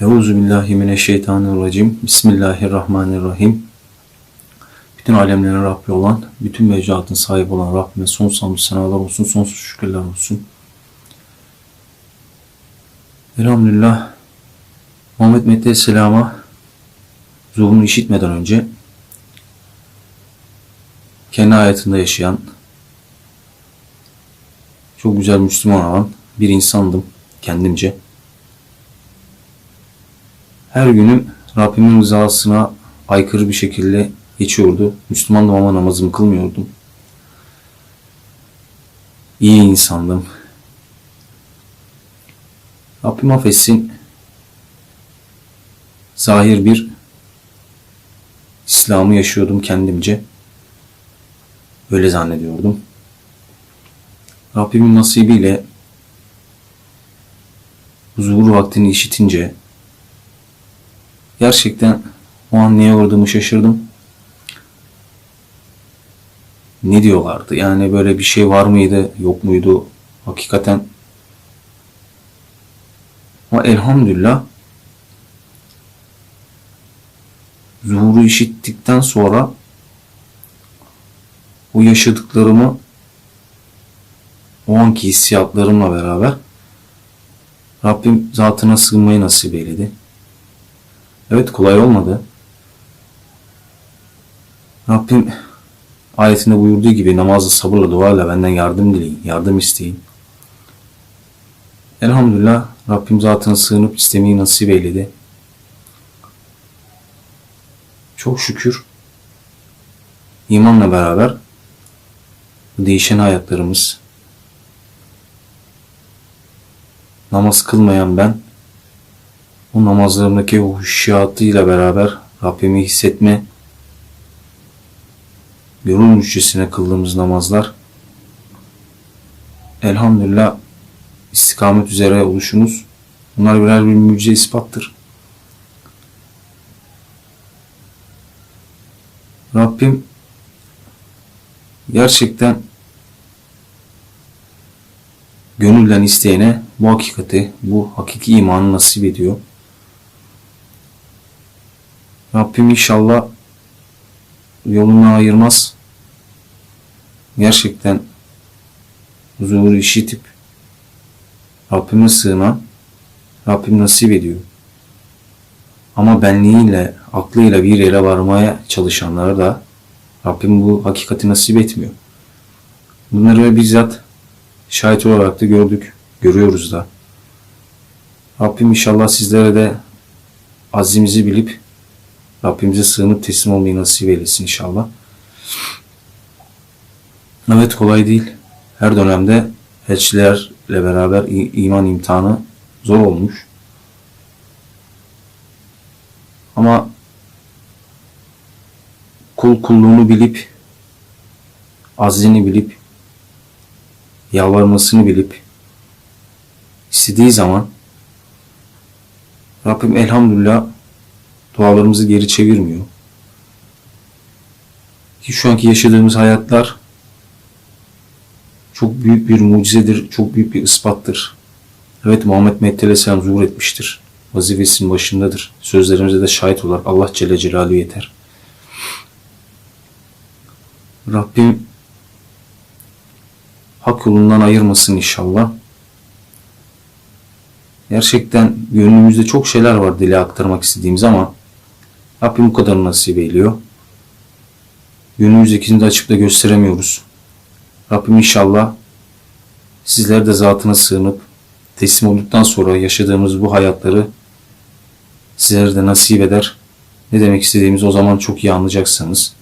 Euzu billahi mineşşeytanirracim. Bismillahirrahmanirrahim. Bütün alemlerin Rabbi olan, bütün mevcuatın sahibi olan Rabbime son hamdü senalar olsun, sonsuz şükürler olsun. Elhamdülillah. Muhammed Mehdi Selam'a zuhurunu işitmeden önce kendi hayatında yaşayan çok güzel Müslüman olan bir insandım kendimce. Her günüm Rabbimin rızasına aykırı bir şekilde geçiyordu. Müslümandım ama namazımı kılmıyordum. İyi insandım. Rabbim affetsin. Zahir bir İslam'ı yaşıyordum kendimce. Öyle zannediyordum. Rabbimin nasibiyle zuhur vaktini işitince gerçekten o an neye uğradığımı şaşırdım. Ne diyorlardı? Yani böyle bir şey var mıydı, yok muydu? Hakikaten ama elhamdülillah zuhuru işittikten sonra o yaşadıklarımı o anki hissiyatlarımla beraber Rabbim zatına sığınmayı nasip eyledi. Evet kolay olmadı. Rabbim ayetinde buyurduğu gibi namazla sabırla duayla benden yardım dileyin, yardım isteyin. Elhamdülillah Rabbim zatına sığınıp istemeyi nasip eyledi. Çok şükür imanla beraber değişen hayatlarımız namaz kılmayan ben o namazlarımdaki o huşyatıyla beraber Rabbimi hissetme gönül müjdesine kıldığımız namazlar elhamdülillah istikamet üzere oluşumuz bunlar birer bir mucize ispattır. Rabbim gerçekten gönülden isteyene bu hakikati, bu hakiki imanı nasip ediyor. Rabbim inşallah yolunu ayırmaz. Gerçekten huzuru işitip Rabbime sığınan Rabbim nasip ediyor. Ama benliğiyle, aklıyla bir yere varmaya çalışanlara da Rabbim bu hakikati nasip etmiyor. Bunları bizzat şahit olarak da gördük, görüyoruz da. Rabbim inşallah sizlere de azimizi bilip Rabbimize sığınıp teslim olmayı nasip eylesin inşallah. Evet kolay değil. Her dönemde elçilerle beraber iman imtihanı zor olmuş. Ama kul kulluğunu bilip azini bilip yalvarmasını bilip istediği zaman Rabbim elhamdülillah dualarımızı geri çevirmiyor. Ki şu anki yaşadığımız hayatlar çok büyük bir mucizedir, çok büyük bir ispattır. Evet Muhammed Mehdi Aleyhisselam zuhur etmiştir. Vazifesinin başındadır. Sözlerimize de şahit olarak Allah Celle Celaluhu yeter. Rabbim hak yolundan ayırmasın inşallah. Gerçekten gönlümüzde çok şeyler var dile aktarmak istediğimiz ama Rabbim bu kadar nasip eyliyor. Gönlümüzdekini de açıp da gösteremiyoruz. Rabbim inşallah sizler de zatına sığınıp teslim olduktan sonra yaşadığımız bu hayatları sizlere de nasip eder. Ne demek istediğimizi o zaman çok iyi anlayacaksınız.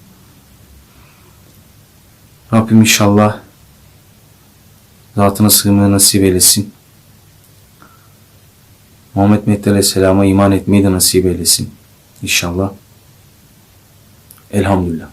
Rabbim inşallah zatına sığınmayı nasip eylesin. Muhammed Mehdi Aleyhisselam'a iman etmeyi de nasip eylesin. İnşallah. Elhamdülillah.